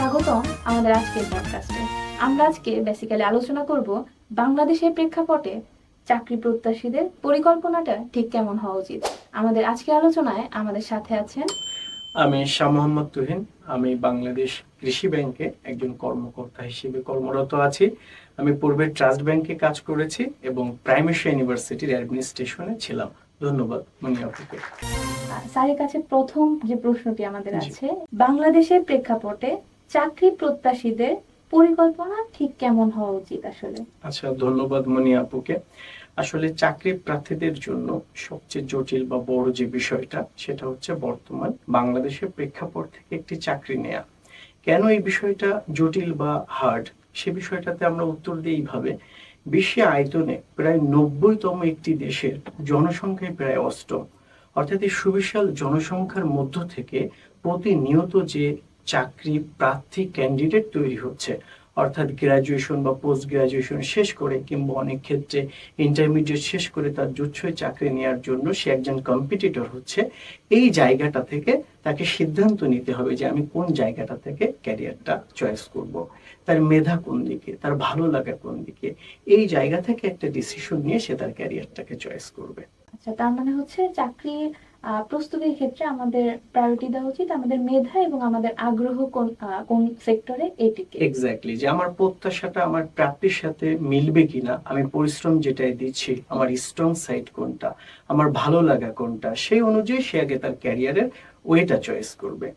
স্বাগতম আমাদের আজকের পডকাস্টে আমরা আজকে বেসিক্যালি আলোচনা করব বাংলাদেশের প্রেক্ষাপটে চাকরি প্রত্যাশীদের পরিকল্পনাটা ঠিক কেমন হওয়া উচিত। আমাদের আজকের আলোচনায় আমাদের সাথে আছেন আমি শাহ মোহাম্মদ তুহিন। আমি বাংলাদেশ কৃষি ব্যাংকে একজন কর্মকর্তা হিসেবে কর্মরত আছি। আমি পূর্বে ট্রাস্ট ব্যাংকে কাজ করেছি এবং প্রাইমেশিয়া ইউনিভার্সিটির অ্যাডমিনিস্ট্রেশনে ছিলাম। ধন্যবাদ মনিয়াপুকে আহ, স্যারের কাছে প্রথম যে প্রশ্নটি আমাদের আছে বাংলাদেশের প্রেক্ষাপটে চাকরি প্রত্যাশীদের পরিকল্পনা ঠিক কেমন হওয়া উচিত আসলে? আচ্ছা ধন্যবাদ মনিয়াপুকে আসলে চাকরি প্রার্থীদের জন্য সবচেয়ে জটিল বা বড় যে বিষয়টা, সেটা হচ্ছে বর্তমান বাংলাদেশের প্রেক্ষাপট থেকে একটি চাকরি নেয়া। কেন এই বিষয়টা জটিল বা হার্ড সে বিষয়টাতে আমরা উত্তর দিই এইভাবে, বিশ্বে আয়তনে প্রায় নব্বইতম একটি দেশের জনসংখ্যায় প্রায় অষ্টম। অর্থাৎ এই সুবিশাল জনসংখ্যার মধ্য থেকে প্রতিনিয়ত যে চাকরি প্রার্থী ক্যান্ডিডেট তৈরি হচ্ছে অর্থাৎ গ্রাজুয়েশন বা পোস্ট গ্রাজুয়েশন শেষ করে কিংবা অনেক ক্ষেত্রে ইন্টারমিডিয়েট শেষ করে তার জুচ্ছয় চাকরি নেওয়ার জন্য সে একজন কম্পিটিটর হচ্ছে এই জায়গাটা থেকে তাকে সিদ্ধান্ত নিতে হবে যে আমি কোন জায়গাটা থেকে ক্যারিয়ারটা চয়েস করব। তার মেধা কোন দিকে তার ভালো লাগা কোন দিকে এই জায়গা থেকে একটা ডিসিশন নিয়ে সে তার ক্যারিয়ারটাকে চয়েস করবে আচ্ছা তার মানে হচ্ছে চাকরির আহ, প্রস্তুতির ক্ষেত্রে আমাদের প্রায়োরিটি দেওয়া উচিত আমাদের মেধা এবং আমাদের আগ্রহ কোন কোন সেক্টরে এটিকে। এক্স্যাক্টলি যে আমার প্রত্যাশাটা, আমার প্রাপ্তির সাথে মিলবে কিনা, আমি পরিশ্রম যেটাই দিচ্ছি, আমার স্ট্রং সাইড কোনটা, আমার ভালো লাগা কোনটা, সেই অনুযায়ী সে আগে তার ক্যারিয়ারের ওয়েটা চয়েস করবে।